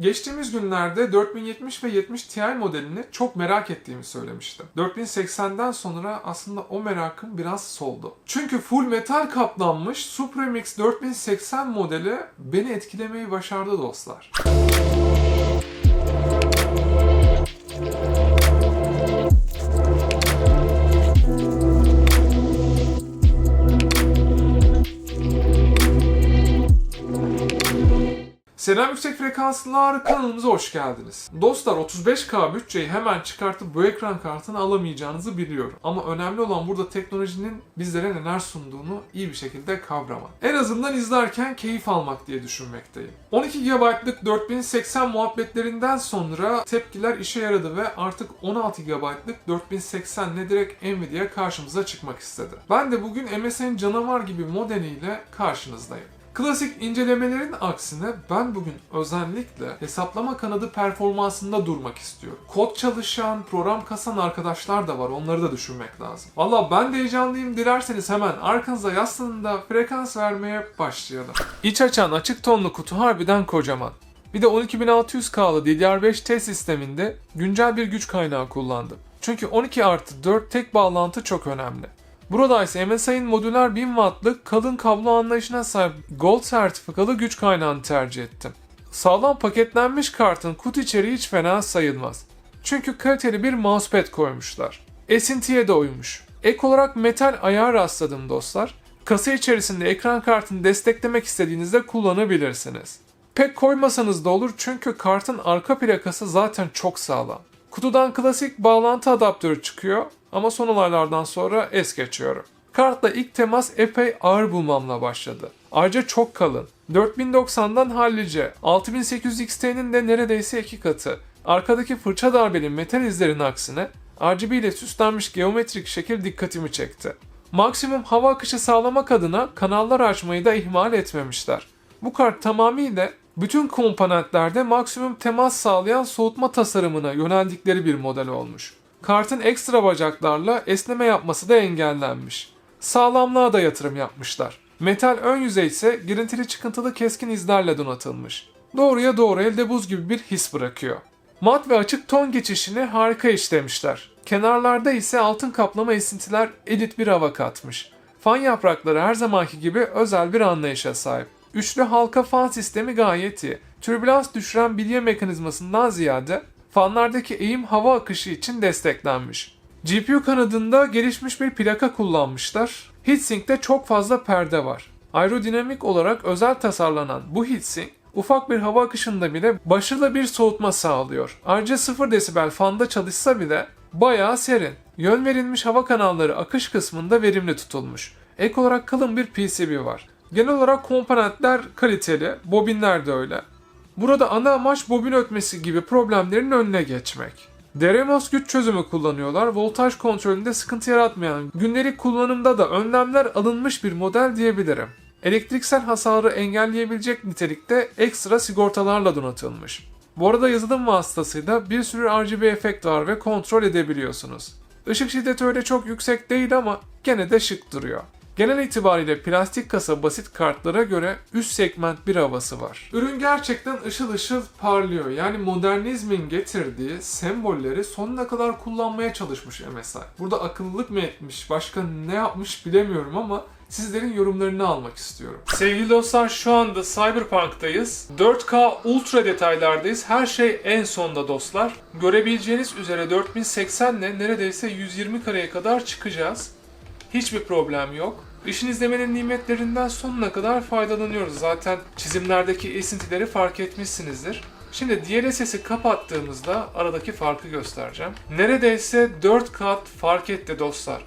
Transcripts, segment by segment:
Geçtiğimiz günlerde 4070 ve 70 Ti modelini çok merak ettiğimi söylemiştim. 4080'den sonra aslında o merakım biraz soldu. Çünkü full metal kaplanmış Supremix 4080 modeli beni etkilemeyi başardı dostlar. Selam yüksek frekanslılar kanalımıza hoş geldiniz. Dostlar 35K bütçeyi hemen çıkartıp bu ekran kartını alamayacağınızı biliyorum. Ama önemli olan burada teknolojinin bizlere neler sunduğunu iyi bir şekilde kavramak. En azından izlerken keyif almak diye düşünmekteyim. 12 GB'lık 4080 muhabbetlerinden sonra tepkiler işe yaradı ve artık 16 GB'lık 4080 ile direkt Nvidia karşımıza çıkmak istedi. Ben de bugün MSN canavar gibi modeliyle karşınızdayım. Klasik incelemelerin aksine ben bugün özellikle hesaplama kanadı performansında durmak istiyorum. Kod çalışan, program kasan arkadaşlar da var. Onları da düşünmek lazım. Valla ben de heyecanlıyım. Dilerseniz hemen arkanıza yaslanın frekans vermeye başlayalım. İç açan açık tonlu kutu harbiden kocaman. Bir de 12600K'lı DDR5 test sisteminde güncel bir güç kaynağı kullandım. Çünkü 12 artı 4 tek bağlantı çok önemli. Burada ise MSI'nin modüler 1000 wattlık kalın kablo anlayışına sahip Gold sertifikalı güç kaynağını tercih ettim. Sağlam paketlenmiş kartın kutu içeriği hiç fena sayılmaz. Çünkü kaliteli bir mousepad koymuşlar. Esintiye de uymuş. Ek olarak metal ayağı rastladım dostlar. Kasa içerisinde ekran kartını desteklemek istediğinizde kullanabilirsiniz. Pek koymasanız da olur çünkü kartın arka plakası zaten çok sağlam. Kutudan klasik bağlantı adaptörü çıkıyor ama son olaylardan sonra es geçiyorum. Kartla ilk temas epey ağır bulmamla başladı. Ayrıca çok kalın. 4090'dan hallice. 6800 XT'nin de neredeyse iki katı. Arkadaki fırça darbeli metal izlerin aksine RGB ile süslenmiş geometrik şekil dikkatimi çekti. Maksimum hava akışı sağlamak adına kanallar açmayı da ihmal etmemişler. Bu kart tamamıyla bütün komponentlerde maksimum temas sağlayan soğutma tasarımına yöneldikleri bir model olmuş. Kartın ekstra bacaklarla esneme yapması da engellenmiş. Sağlamlığa da yatırım yapmışlar. Metal ön yüzey ise girintili çıkıntılı keskin izlerle donatılmış. Doğruya doğru elde buz gibi bir his bırakıyor. Mat ve açık ton geçişini harika işlemişler. Kenarlarda ise altın kaplama esintiler elit bir hava katmış. Fan yaprakları her zamanki gibi özel bir anlayışa sahip. Üçlü halka fan sistemi gayet iyi. Türbülans düşüren bilye mekanizmasından ziyade fanlardaki eğim hava akışı için desteklenmiş. GPU kanadında gelişmiş bir plaka kullanmışlar. Heatsink'te çok fazla perde var. Aerodinamik olarak özel tasarlanan bu heatsink ufak bir hava akışında bile başarılı bir soğutma sağlıyor. Ayrıca 0 desibel fanda çalışsa bile bayağı serin. Yön verilmiş hava kanalları akış kısmında verimli tutulmuş. Ek olarak kalın bir PCB var. Genel olarak komponentler kaliteli, bobinler de öyle. Burada ana amaç bobin ötmesi gibi problemlerin önüne geçmek. Deremos güç çözümü kullanıyorlar. Voltaj kontrolünde sıkıntı yaratmayan, gündelik kullanımda da önlemler alınmış bir model diyebilirim. Elektriksel hasarı engelleyebilecek nitelikte ekstra sigortalarla donatılmış. Bu arada yazılım vasıtasıyla bir sürü RGB efekt var ve kontrol edebiliyorsunuz. Işık şiddeti öyle çok yüksek değil ama gene de şık duruyor. Genel itibariyle plastik kasa basit kartlara göre üst segment bir havası var. Ürün gerçekten ışıl ışıl parlıyor. Yani modernizmin getirdiği sembolleri sonuna kadar kullanmaya çalışmış MSI. Burada akıllılık mı etmiş, başka ne yapmış bilemiyorum ama sizlerin yorumlarını almak istiyorum. Sevgili dostlar şu anda Cyberpunk'tayız. 4K ultra detaylardayız. Her şey en sonda dostlar. Görebileceğiniz üzere 4080 ile neredeyse 120 kareye kadar çıkacağız. Hiçbir problem yok. İşin izlemenin nimetlerinden sonuna kadar faydalanıyoruz. Zaten çizimlerdeki esintileri fark etmişsinizdir. Şimdi DLSS'i kapattığımızda aradaki farkı göstereceğim. Neredeyse 4 kat fark etti dostlar.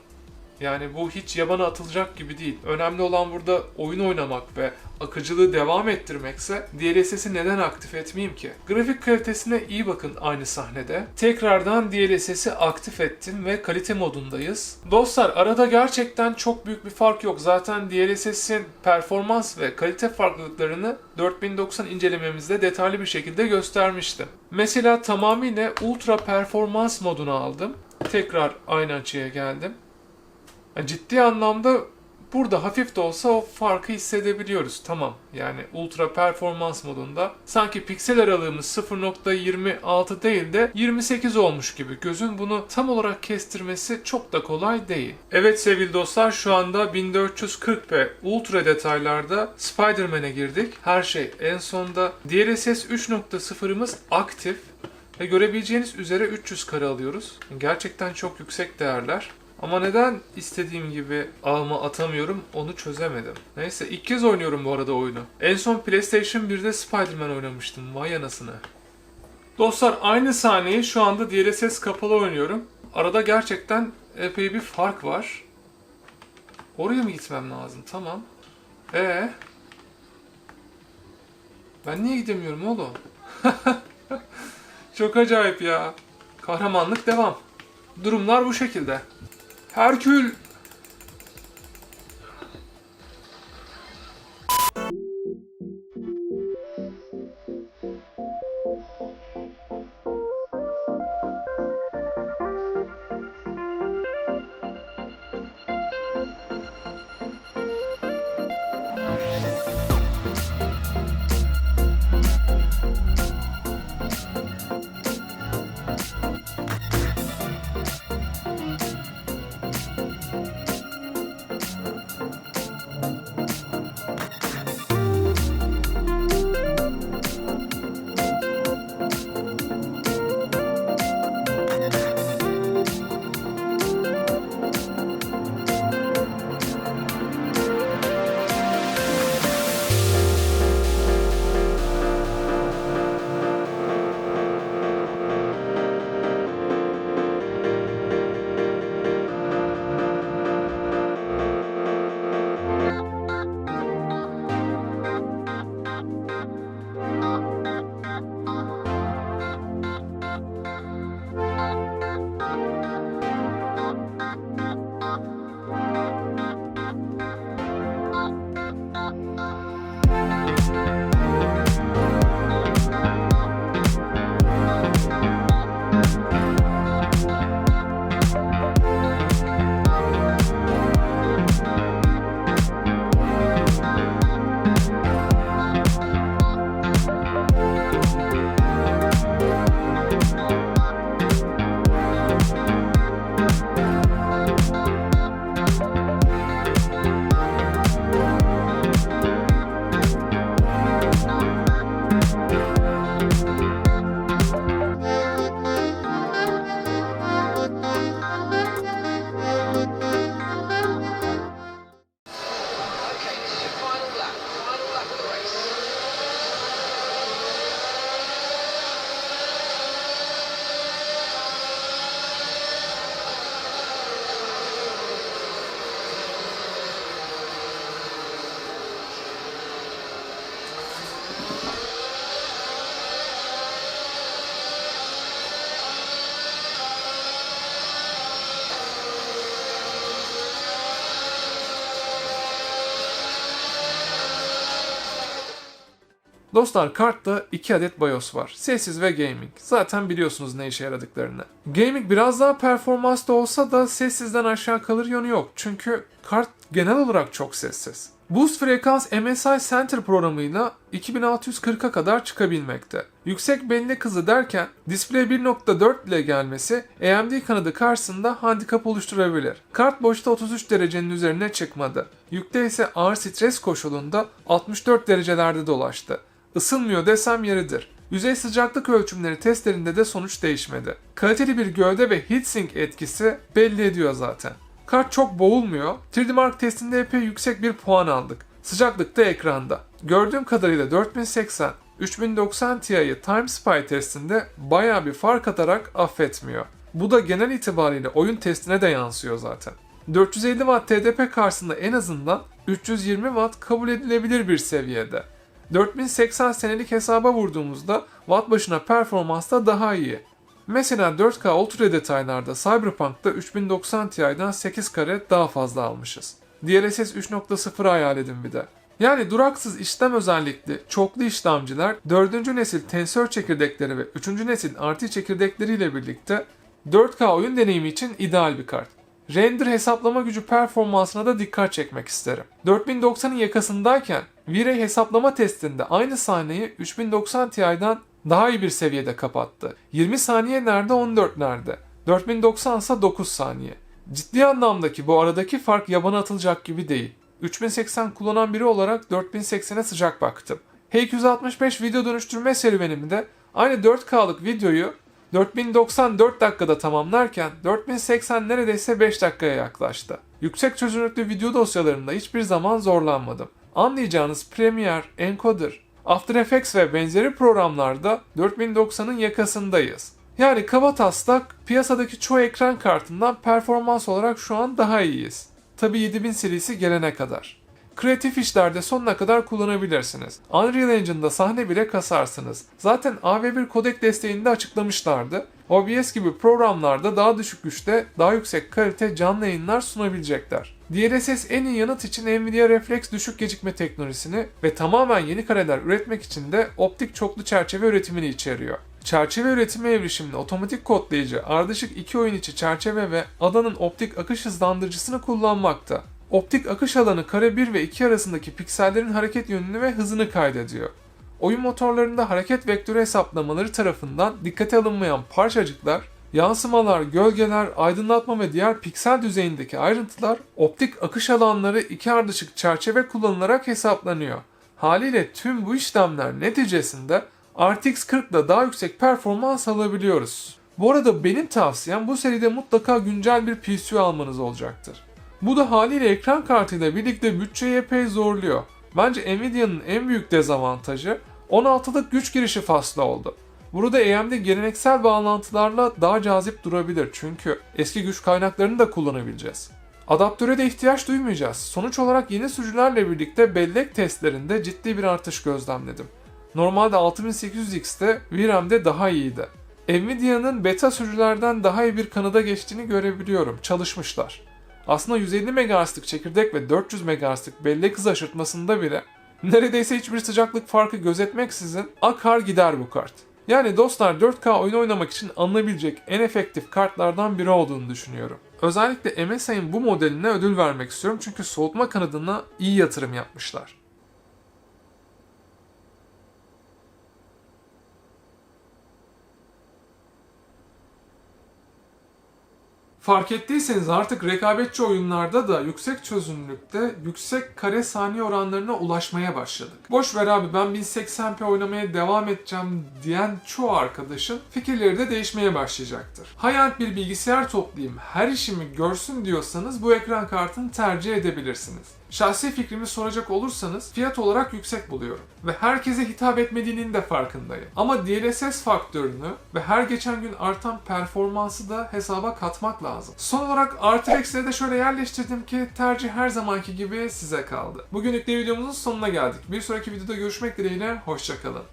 Yani bu hiç yabana atılacak gibi değil. Önemli olan burada oyun oynamak ve akıcılığı devam ettirmekse DLSS'i neden aktif etmeyeyim ki? Grafik kalitesine iyi bakın aynı sahnede. Tekrardan DLSS'i aktif ettim ve kalite modundayız. Dostlar arada gerçekten çok büyük bir fark yok. Zaten DLSS'in performans ve kalite farklılıklarını 4090 incelememizde detaylı bir şekilde göstermiştim. Mesela tamamıyla ultra performans modunu aldım. Tekrar aynı açıya geldim. Ciddi anlamda Burada hafif de olsa o farkı hissedebiliyoruz. Tamam. Yani ultra performans modunda sanki piksel aralığımız 0.26 değil de 28 olmuş gibi. Gözün bunu tam olarak kestirmesi çok da kolay değil. Evet sevgili dostlar şu anda 1440p ultra detaylarda Spider-Man'e girdik. Her şey en sonda. DLSS 3.0'ımız aktif. Ve görebileceğiniz üzere 300 kare alıyoruz. Gerçekten çok yüksek değerler. Ama neden istediğim gibi alma atamıyorum onu çözemedim. Neyse ilk kez oynuyorum bu arada oyunu. En son PlayStation 1'de Spider-Man oynamıştım. Vay anasını. Dostlar aynı sahneyi şu anda DLSS kapalı oynuyorum. Arada gerçekten epey bir fark var. Oraya mı gitmem lazım? Tamam. Ee, Ben niye gidemiyorum oğlum? Çok acayip ya. Kahramanlık devam. Durumlar bu şekilde. Herkül Dostlar kartta 2 adet BIOS var. Sessiz ve gaming. Zaten biliyorsunuz ne işe yaradıklarını. Gaming biraz daha performanslı olsa da sessizden aşağı kalır yanı yok. Çünkü kart genel olarak çok sessiz. Boost frekans MSI Center programıyla 2640'a kadar çıkabilmekte. Yüksek bellek hızı derken display 1.4 ile gelmesi AMD kanadı karşısında handikap oluşturabilir. Kart boşta 33 derecenin üzerine çıkmadı. Yükte ise ağır stres koşulunda 64 derecelerde dolaştı. Isınmıyor desem yeridir. Yüzey sıcaklık ölçümleri testlerinde de sonuç değişmedi. Kaliteli bir gövde ve heatsink etkisi belli ediyor zaten. Kart çok boğulmuyor. 3D Mark testinde epey yüksek bir puan aldık. Sıcaklık da ekranda. Gördüğüm kadarıyla 4080, 3090 Ti'yi Time Spy testinde baya bir fark atarak affetmiyor. Bu da genel itibariyle oyun testine de yansıyor zaten. 450 Watt TDP karşısında en azından 320 Watt kabul edilebilir bir seviyede. 4080 senelik hesaba vurduğumuzda watt başına performans da daha iyi. Mesela 4K ultra detaylarda Cyberpunk'ta 3090 Ti'den 8 kare daha fazla almışız. DLSS 3.0 hayal edin bir de. Yani duraksız işlem özellikli çoklu işlemciler 4. nesil tensör çekirdekleri ve 3. nesil RT çekirdekleriyle birlikte 4K oyun deneyimi için ideal bir kart. Render hesaplama gücü performansına da dikkat çekmek isterim. 4090'ın yakasındayken V-Ray hesaplama testinde aynı sahneyi 3090 Ti'den daha iyi bir seviyede kapattı. 20 saniye nerede 14 nerede? 4090 ise 9 saniye. Ciddi anlamdaki bu aradaki fark yabana atılacak gibi değil. 3080 kullanan biri olarak 4080'e sıcak baktım. H265 video dönüştürme serüvenimde aynı 4K'lık videoyu 4094 dakikada tamamlarken 4080 neredeyse 5 dakikaya yaklaştı. Yüksek çözünürlüklü video dosyalarında hiçbir zaman zorlanmadım. Anlayacağınız Premiere, Encoder, After Effects ve benzeri programlarda 4090'ın yakasındayız. Yani kaba taslak piyasadaki çoğu ekran kartından performans olarak şu an daha iyiyiz. Tabi 7000 serisi gelene kadar. Kreatif işlerde sonuna kadar kullanabilirsiniz. Unreal Engine'da sahne bile kasarsınız. Zaten AV1 kodek desteğini de açıklamışlardı. OBS gibi programlarda daha düşük güçte, daha yüksek kalite canlı yayınlar sunabilecekler. DLSS en iyi yanıt için Nvidia Reflex düşük gecikme teknolojisini ve tamamen yeni kareler üretmek için de optik çoklu çerçeve üretimini içeriyor. Çerçeve üretimi evrişimli otomatik kodlayıcı ardışık iki oyun içi çerçeve ve adanın optik akış hızlandırıcısını kullanmakta. Optik akış alanı kare 1 ve 2 arasındaki piksellerin hareket yönünü ve hızını kaydediyor. Oyun motorlarında hareket vektörü hesaplamaları tarafından dikkate alınmayan parçacıklar, yansımalar, gölgeler, aydınlatma ve diğer piksel düzeyindeki ayrıntılar optik akış alanları iki ardışık çerçeve kullanılarak hesaplanıyor. Haliyle tüm bu işlemler neticesinde RTX 40 ile daha yüksek performans alabiliyoruz. Bu arada benim tavsiyem bu seride mutlaka güncel bir PC almanız olacaktır. Bu da haliyle ekran kartıyla birlikte bütçeyi epey zorluyor. Bence Nvidia'nın en büyük dezavantajı 16'lık güç girişi faslı oldu. Burada AMD geleneksel bağlantılarla daha cazip durabilir çünkü eski güç kaynaklarını da kullanabileceğiz. Adaptöre de ihtiyaç duymayacağız. Sonuç olarak yeni sürücülerle birlikte bellek testlerinde ciddi bir artış gözlemledim. Normalde 6800X'te VRAM'de daha iyiydi. Nvidia'nın beta sürücülerden daha iyi bir kanıda geçtiğini görebiliyorum. Çalışmışlar. Aslında 150 MHz'lık çekirdek ve 400 MHz'lık bellek hız aşırtmasında bile neredeyse hiçbir sıcaklık farkı gözetmeksizin akar gider bu kart. Yani dostlar 4K oyun oynamak için alınabilecek en efektif kartlardan biri olduğunu düşünüyorum. Özellikle MSI'nin bu modeline ödül vermek istiyorum çünkü soğutma kanadına iyi yatırım yapmışlar. Fark ettiyseniz artık rekabetçi oyunlarda da yüksek çözünürlükte yüksek kare saniye oranlarına ulaşmaya başladık. Boş ver abi ben 1080p oynamaya devam edeceğim diyen çoğu arkadaşın fikirleri de değişmeye başlayacaktır. Hayat bir bilgisayar toplayayım, her işimi görsün diyorsanız bu ekran kartını tercih edebilirsiniz. Şahsi fikrimi soracak olursanız fiyat olarak yüksek buluyorum. Ve herkese hitap etmediğinin de farkındayım. Ama DLSS faktörünü ve her geçen gün artan performansı da hesaba katmak lazım. Son olarak eksileri de şöyle yerleştirdim ki tercih her zamanki gibi size kaldı. Bugünlük de videomuzun sonuna geldik. Bir sonraki videoda görüşmek dileğiyle, hoşçakalın.